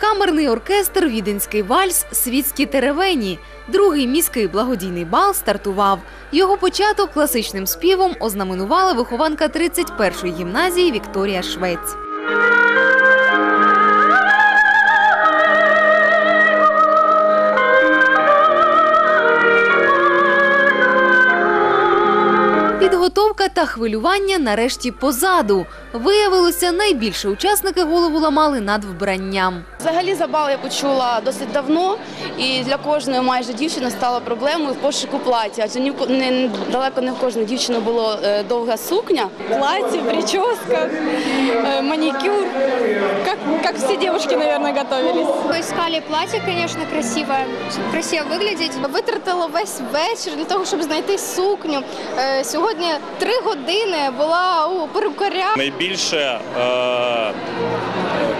Камерний оркестр Віденський вальс Світські теревені. Другий міський благодійний бал стартував. Його початок класичним співом ознаменувала вихованка 31-ї гімназії Вікторія Швець. та хвилювання нарешті позаду. Виявилося, найбільше учасники голову ламали над вбранням. Взагалі за бал я почула досить давно, і для кожної майже дівчини стало проблемою в пошуку плаття. Адже ні в ко- не далеко не в кожної дівчини було е, довга сукня. платье, прическа, э, маникюр. Как, как все девушки, наверное, готовились. Мы искали платье, конечно, красивое, чтобы красиво выглядеть. Витратила весь вечір для того, щоб знайти сукню. Е, Сьогодні три години була у перукаря. Найбільше е,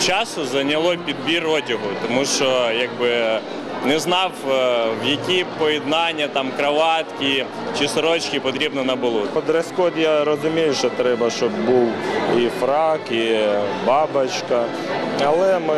часу зайняло підбір одягу, тому що якби не знав, е, в які поєднання там кроватки чи сорочки потрібно на балу. По дрес-код я розумію, що треба, щоб був і фрак, і бабочка. Але ми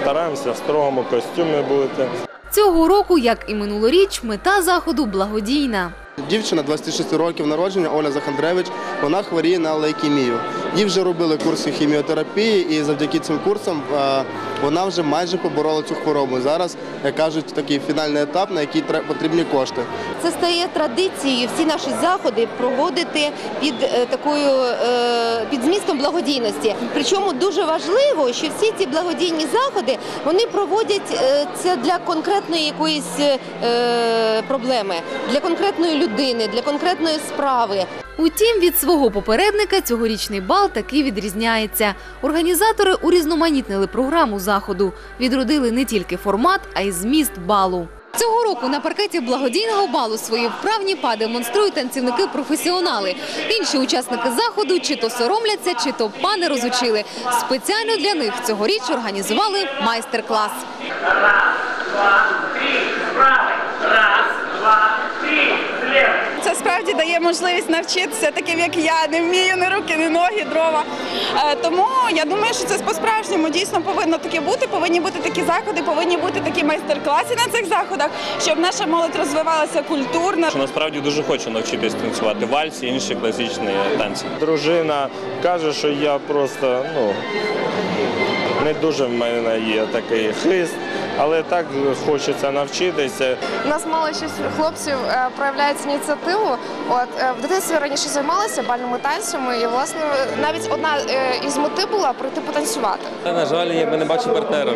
стараємося в строгому костюмі бути. Цього року, як і минулоріч, мета заходу благодійна. Дівчина 26 років народження Оля Захандревич. Вона хворіє на лейкемію. Їй вже робили курси хіміотерапії, і завдяки цим курсам е, вона вже майже поборола цю хворобу. Зараз, як кажуть, такий фінальний етап, на який потрібні кошти. Це стає традицією всі наші заходи проводити під е, такою е, під змістом благодійності. Причому дуже важливо, що всі ці благодійні заходи вони проводять це для конкретної якоїсь проблеми, для конкретної людини, для конкретної справи. Утім, від свого попередника цьогорічний бал таки відрізняється. Організатори урізноманітнили програму заходу, відродили не тільки формат, а й зміст балу. Цього року на паркеті благодійного балу свої вправні па демонструють танцівники-професіонали. Інші учасники заходу чи то соромляться, чи то па не розучили. Спеціально для них цьогоріч організували майстер-клас. Це справді дає можливість навчитися таким, як я, не вмію ні руки, ні ноги, дрова. Е, Тому я думаю, що це по-справжньому дійсно повинно таке бути. Повинні бути такі заходи, повинні бути такі майстер-класи на цих заходах, щоб наша молодь розвивалася культурно. Що насправді дуже хочу навчитись танцювати вальс і інші класичні танці. Дружина каже, що я просто ну, не дуже в мене є такий хист, але так хочеться навчитися. У нас мало щось хлопців е, проявляють ініціативу. От е, в дитинстві раніше займалася бальними танцями, і власне навіть одна е, із мети була прийти потанцювати. На жаль, я би не бачу партнера,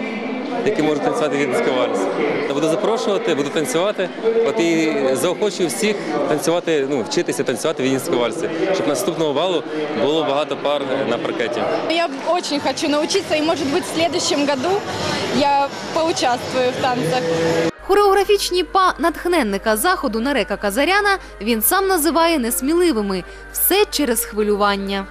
який може танцювати віденський вальс. Я буду запрошувати, буду танцювати. От і заохочую всіх танцювати, ну вчитися танцювати віденський вальс, щоб наступного балу було багато пар на паркеті. Я очень хочу научиться, и может быть в следующем году я поучаствую в танцах. Хореографічні па натхненника заходу Нарека Казаряна він сам називає несміливими. Все через хвилювання.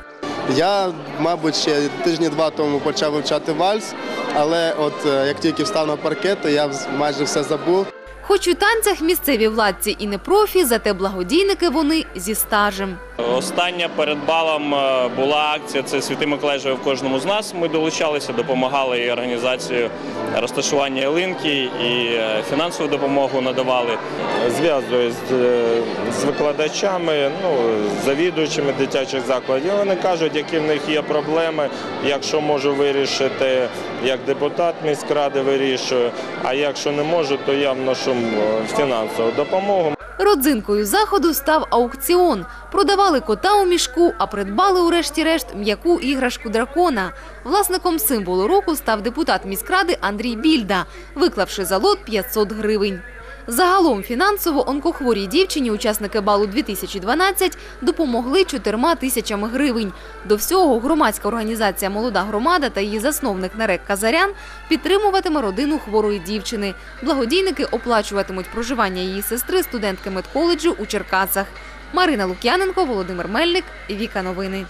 Я, мабуть, ще тижні два тому почав вивчати вальс, але от е, як тільки встав на паркет, то я майже все забув. Хоч у танцях місцеві владці і не профі, зате благодійники вони зі стажем. Остання перед балом е, була акція Це Святий Миколай в кожному з нас. Ми долучалися, допомагали і організацію розташування ялинки, і е, фінансову допомогу надавали. Зв'язуюсь е, з викладачами, ну, з завідуючими дитячих закладів. Вони кажуть, які в них є проблеми, якщо можу вирішити, як депутат міськради вирішую, а якщо не можу, то я вношу фінансову допомогу. Родзинкою заходу став аукціон. Продавали кота у мішку, а придбали урешті-решт м'яку іграшку дракона. Власником символу року став депутат міськради Андрій Більда, виклавши за лот 500 гривень. Загалом фінансово онкохворій дівчині учасники балу 2012 допомогли 4 тисячами гривень. До всього громадська організація Молода громада та її засновник Нарек Казарян підтримуватиме родину хворої дівчини. Благодійники оплачуватимуть проживання її сестри, студентки медколеджу у Черкасах. Марина Лук'яненко, Володимир Мельник, Віка Новини.